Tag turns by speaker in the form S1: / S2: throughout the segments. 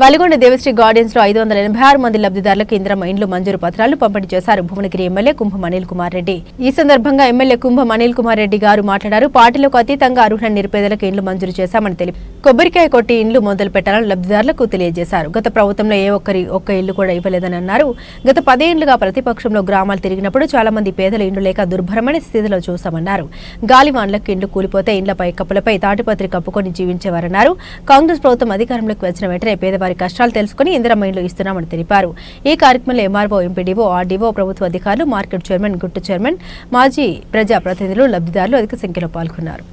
S1: వలిగొండ దేవశ్రీ గార్డెన్స్లో ఐదు వందల ఎనభై ఆరు మంది లబ్దిదారులకు ఇంద్రమ్మ ఇండ్లు మంజూరు పత్రాలు పంపిణీ చేశారు. భువనగిరి ఎమ్మెల్యే కుంభం అనిల్ కుమార్ రెడ్డి. ఈ సందర్భంగా ఎమ్మెల్యే కుంభం అనిల్ కుమార్ రెడ్డి గారు మాట్లాడారు. పార్టీలకు అతీతంగా అర్హుల నిరుపేదలకు ఇండ్లు మంజూరు చేశామని తెలిపి కొబ్బరికాయ కొట్టి ఇండ్లు మొదలు పెట్టాలని లబ్ధిదారులకు తెలియజేశారు. గత ప్రభుత్వంలో ఏ ఒక్కరి ఒక్క ఇల్లు కూడా ఇవ్వలేదని అన్నారు. గత పదేళ్ళుగా ప్రతిపక్షంలో గ్రామాలు తిరిగినప్పుడు చాలా మంది పేదల ఇండ్లు లేక దుర్భరమైన స్థితిలో చూశామన్నారు. గాలివాన్లకు ఇండ్లు కూలిపోతే ఇండ్లపై కప్పులపై తాటిపత్రి కప్పుకొని జీవించేవారన్నారు. కాంగ్రెస్ ప్రభుత్వం అధికారంలోకి వచ్చిన వెంటనే పేదవారు వారి కష్టాలు తెలుసుకుని ఇందిరమ్మ ఇండ్లు ఇస్తున్నామని తెలిపారు. ఈ కార్యక్రమంలో ఎంఆర్ఓ ఎంపీడీఓ ఆర్డీఓ ప్రభుత్వ అధికారులు మార్కెట్ చైర్మన్ గుట్టు చైర్మన్ మాజీ ప్రజా ప్రతినిధులు లబ్ధిదారులు అధిక సంఖ్యలో పాల్గొన్నారు.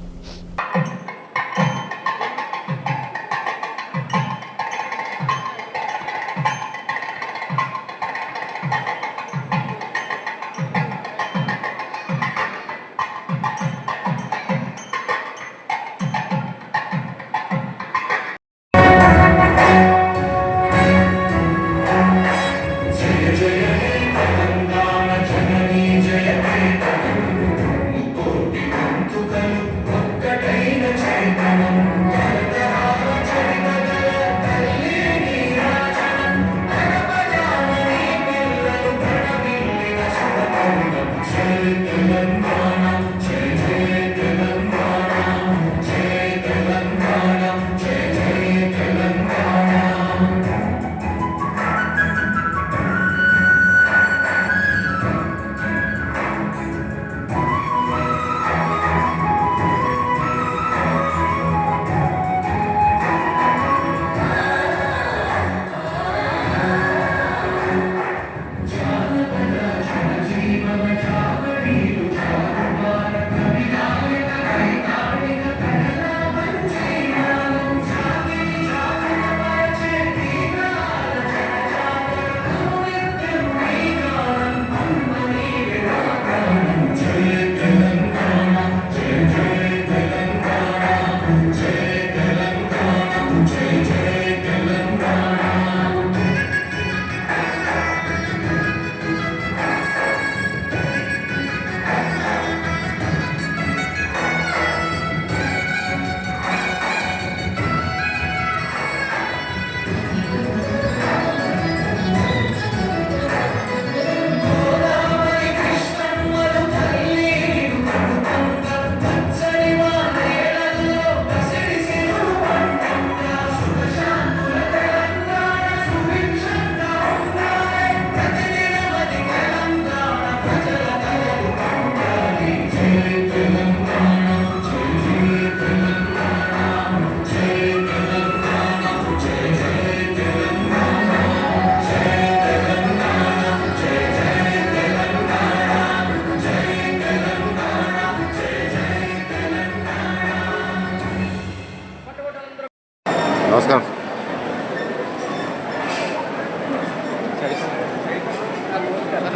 S2: నమస్కారం.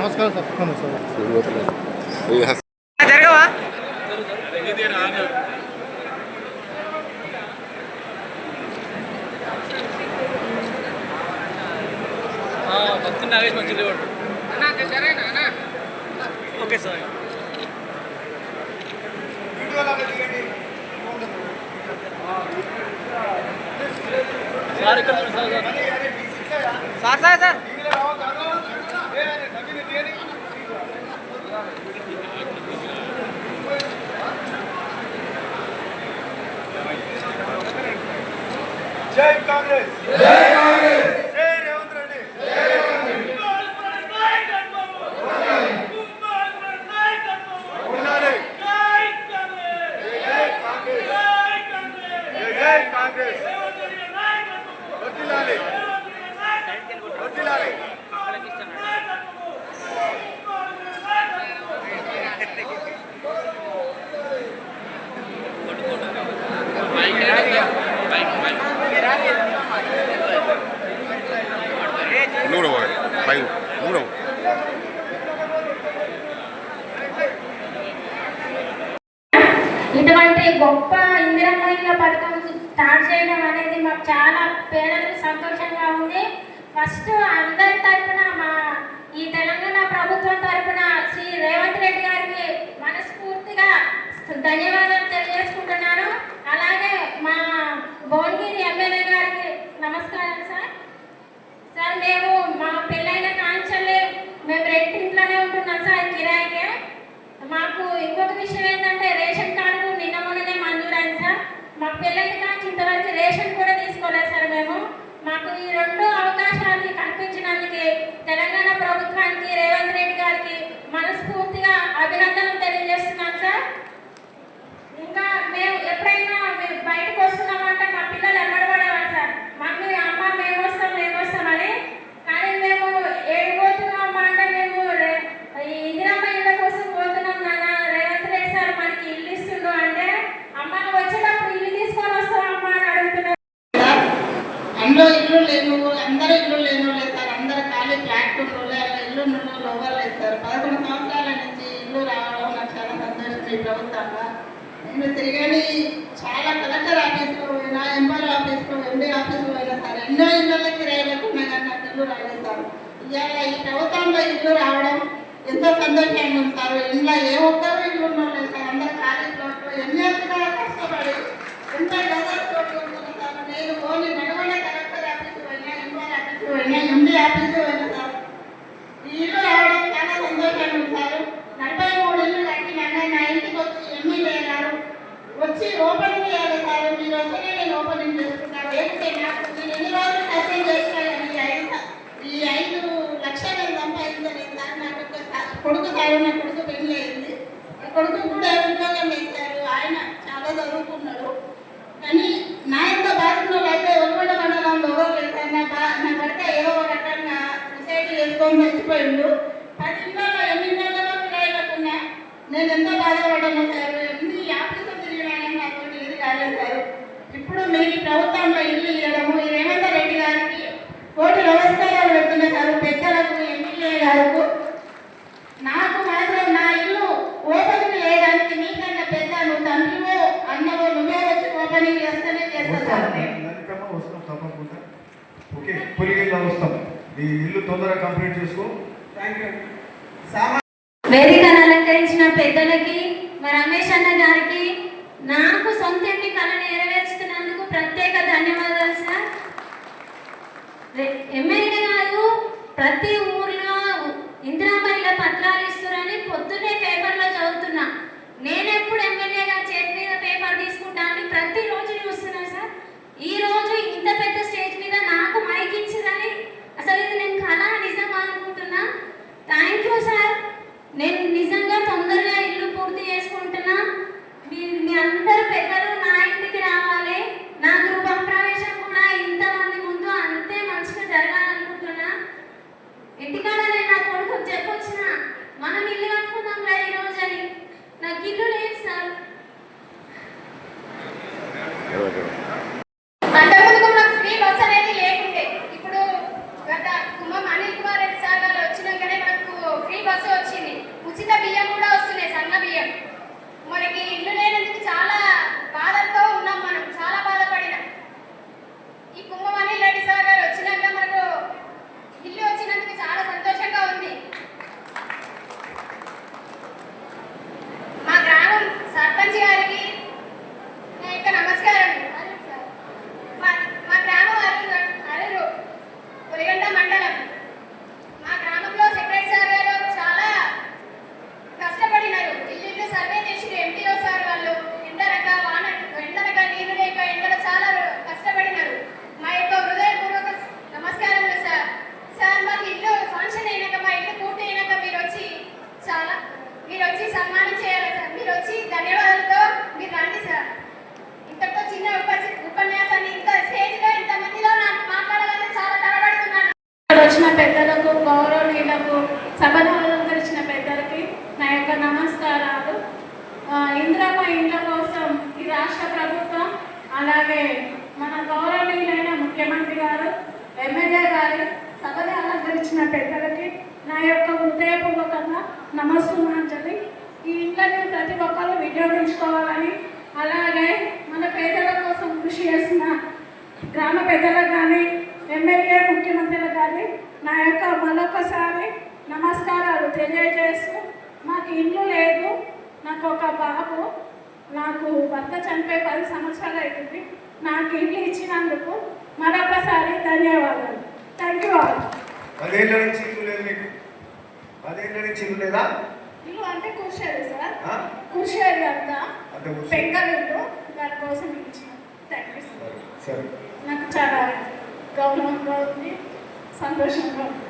S3: నమస్కారం సార్.
S4: జరగవా? భక్తి నాగేష్ మంచి okay sir. Sir sir sir.
S3: జై కాంగ్రెస్. జై
S5: గొప్ప ఇందిరమ్మ పథకం స్టార్ట్ చేయడం అనేది మాకు చాలా పేదలకు సంతోషంగా ఉంది. ఫస్ట్ అందరి తరఫున మా ఈ తెలంగాణ ప్రభుత్వం తరఫున శ్రీ రేవంత్ రెడ్డి గారికి మనస్ఫూర్తిగా ధన్యవాదాలు తెలియజేసుకుంటున్నాను. అలాగే మా భువనగిరి ఎమ్మెల్యే గారికి నమస్కారం సార్. సార్ మేము మా పెళ్ళైన కాంచెల్లే మేము రెండింట్లోనే ఉంటున్నాం సార్ కిరాయికే. ఈ
S6: ప్రభుత్వంగా నేను తిరిగాని చాలా కలెక్టర్ ఆఫీస్లో పోయినా ఎంఆర్ఓ ఆఫీస్లో ఎండీ ఆఫీస్లో పోయినా సార్ ఎన్నో ఇళ్ళకి రాయలేకున్నా కానీ నాకు ఇల్లు రాలేదు సార్ ఇవాళ ఈ ప్రభుత్వంలో ఇల్లు రావడం వచ్చి ఓపెనింగ్ లేదు సార్. మీరు వస్తేనే నేను ఓపెనింగ్ చేసుకున్నాను లేకపోతే నాకు నేను ఎన్ని రోజులు కష్టం చేస్తున్నాను ఈ ఐదు ఈ ఐదు లక్షలు సంపాదించలేదు సార్. నాకు కొడుకు సార్ నా కొడుకు పెళ్ళి అయింది. కొడుకు కూడా ఈ ఇల్లు
S3: తొందరగా కంప్లీట్ చేసుకో.
S5: వేదికను అలంకరించిన పెద్దలకి మా రమేష్ అన్న గారికి నాకు సొంత ఇంటి కళను నెరవేర్చుతున్నందుకు ప్రత్యేక ధన్యవాదాలు సార్. ఎమ్మెల్యే గారు ప్రతి ఊర్లో ఇందిరాబాయిల పత్రాలు ఇస్తున్నారని పొద్దున్నే పేపర్లో చదువుతున్నా. నేనెప్పుడు ఎమ్మెల్యే గారు చేతి మీద పేపర్ తీసుకుంటానని ప్రతి ఇంటికాడ నేను నా కొడుకు చెప్పొచ్చిన మనం ఇల్లు కట్టుకుందాం రా ఈరోజు అని నాకు ఇల్లు మరి
S7: మన గౌరవనీయులైన ముఖ్యమంత్రి గారు ఎమ్మెల్యే గారి సభని అలంకరించిన పెద్దలకి నా యొక్క హృదయపూర్వకంగా నమస్సుమాంజలి. ఈ ఇంట్లోనే ప్రతి ఒక్కరు వినియోగించుకోవాలని అలాగే మన పేదల కోసం కృషి చేసిన గ్రామ పెద్దలకు కానీ ఎమ్మెల్యే ముఖ్యమంత్రులకు కానీ నా యొక్క మరొకసారి నమస్కారాలు తెలియజేస్తూ మాకు ఇల్లు లేదు నాకు ఒక బాబు నాకు భర్త చనిపోయి పది సంవత్సరాలు అవుతుంది. నాకు ఇల్లు ఇచ్చినందుకు మరొకసారి ధన్యవాదాలు. థ్యాంక్ యూ
S3: పదేళ్ళ నుంచి ఇల్లు లేదు మీకు పదేళ్ళ నుంచి ఇల్లు లేదా?
S7: ఇల్లు అంటే కూర్చోదు సార్. కూర్చోదు అంత.
S3: పెంకలు
S7: దాని కోసం ఇచ్చిన. Thank you
S3: sir.
S7: నాకు చాలా గౌరవంగా ఉంది సంతోషంగా ఉంది.